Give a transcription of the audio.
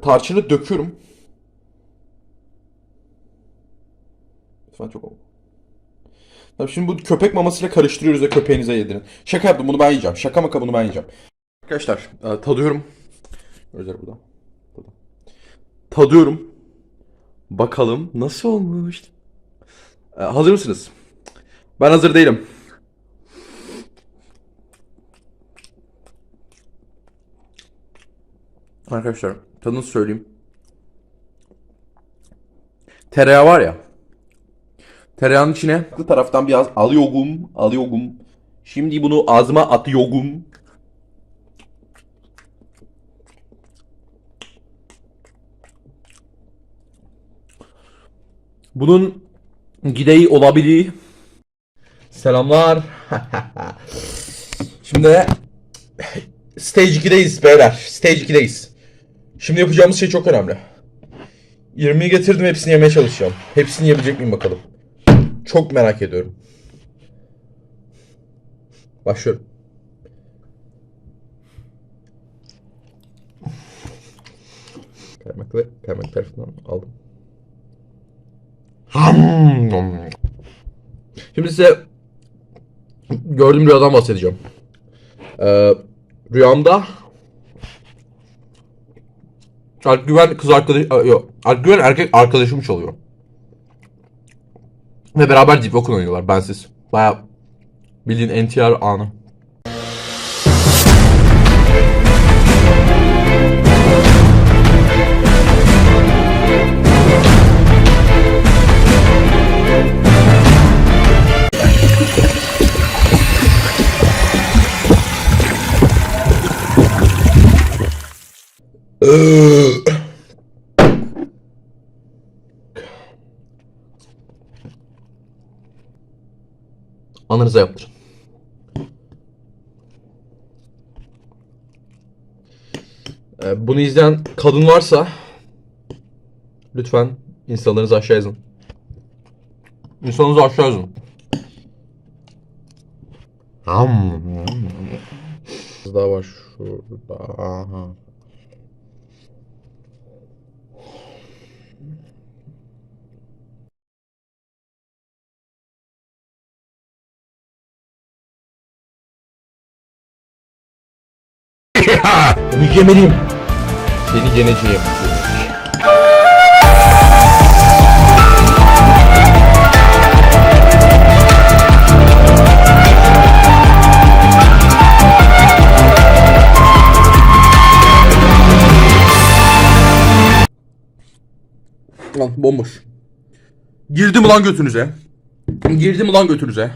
Tarçını döküyorum. Lütfen çok oldu. Tabii şimdi bu köpek mamasıyla karıştırıyoruz ve köpeğinize yedirin. Şaka yaptım bunu ben yiyeceğim. Şaka maka bunu ben yiyeceğim. Arkadaşlar e, tadıyorum. Gözler burada. burada. Tadıyorum. Bakalım nasıl olmuş. E, hazır mısınız? Ben hazır değilim. Arkadaşlar tadını söyleyeyim. Tereyağı var ya. Tereyağının içine bu taraftan biraz alıyorum, alıyorum. Şimdi bunu ağzıma atıyorum. Bunun gideği olabilir. Selamlar. Şimdi Stage 2'deyiz beyler. Stage 2'deyiz. Şimdi yapacağımız şey çok önemli. 20'yi getirdim hepsini yemeye çalışacağım. Hepsini yiyebilecek miyim bakalım. Çok merak ediyorum. Başlıyorum. Parmakla, parmak tarafından aldım. Şimdi size gördüğüm rüyadan bahsedeceğim. Ee, rüyamda Alpgüven kız arkadaş yok. Alpgüven erkek arkadaşım çalıyor. Ve beraber Deep oynuyorlar bensiz. Baya bildiğin NTR anı. Anınıza yaptırın. Ee, bunu izleyen kadın varsa lütfen insanlarınızı aşağı yazın. İnsanınızı aşağı yazın. Daha var şurada. Aha. Bunu yemeliyim. Seni yeneceğim. Lan bomboş. Girdim ulan götünüze. Girdim ulan götünüze.